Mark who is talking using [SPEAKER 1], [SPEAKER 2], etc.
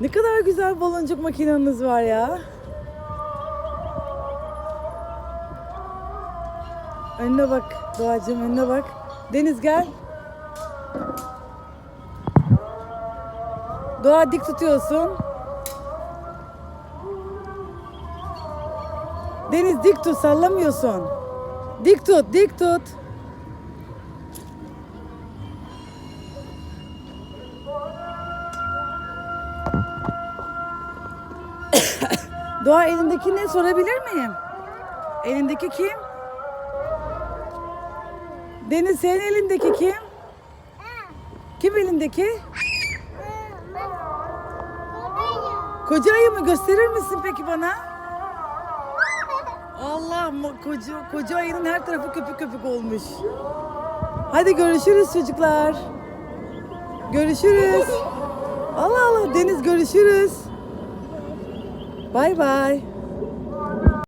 [SPEAKER 1] Ne kadar güzel baloncuk makineniz var ya. Önüne bak Doğacığım önüne bak. Deniz gel. Doğa dik tutuyorsun. Deniz dik tut sallamıyorsun. Dik tut dik tut. Doğa elindeki ne sorabilir miyim? Elindeki kim? Deniz senin elindeki kim? Kim elindeki? Koca ayı mı gösterir misin peki bana? Allah koca, koca ayının her tarafı köpük köpük olmuş. Hadi görüşürüz çocuklar. Görüşürüz. Allah Allah Deniz görüşürüz. Bay bay.